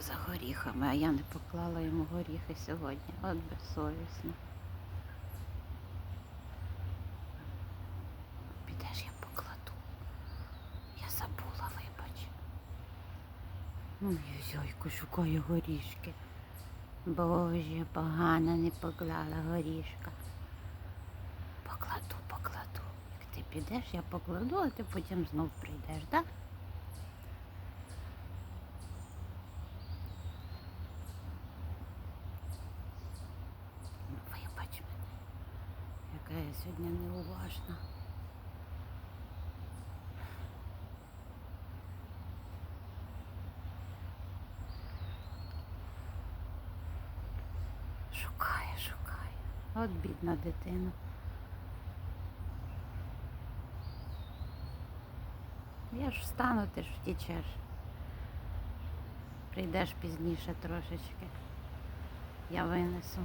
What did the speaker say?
за горіхами, а я не поклала йому горіхи сьогодні. От безсовісно. Підеш, я покладу. Я забула, вибач. Ой, зойку шукаю горішки. Боже, погано не поклала горішка. Покладу, покладу. Як ти підеш, я покладу, а ти потім знов прийдеш, так? Ну, я сьогодні неуважна. Шукає, шукає. От бідна дитина. Я ж встану, ти ж втічеш. Прийдеш пізніше трошечки. Я винесу.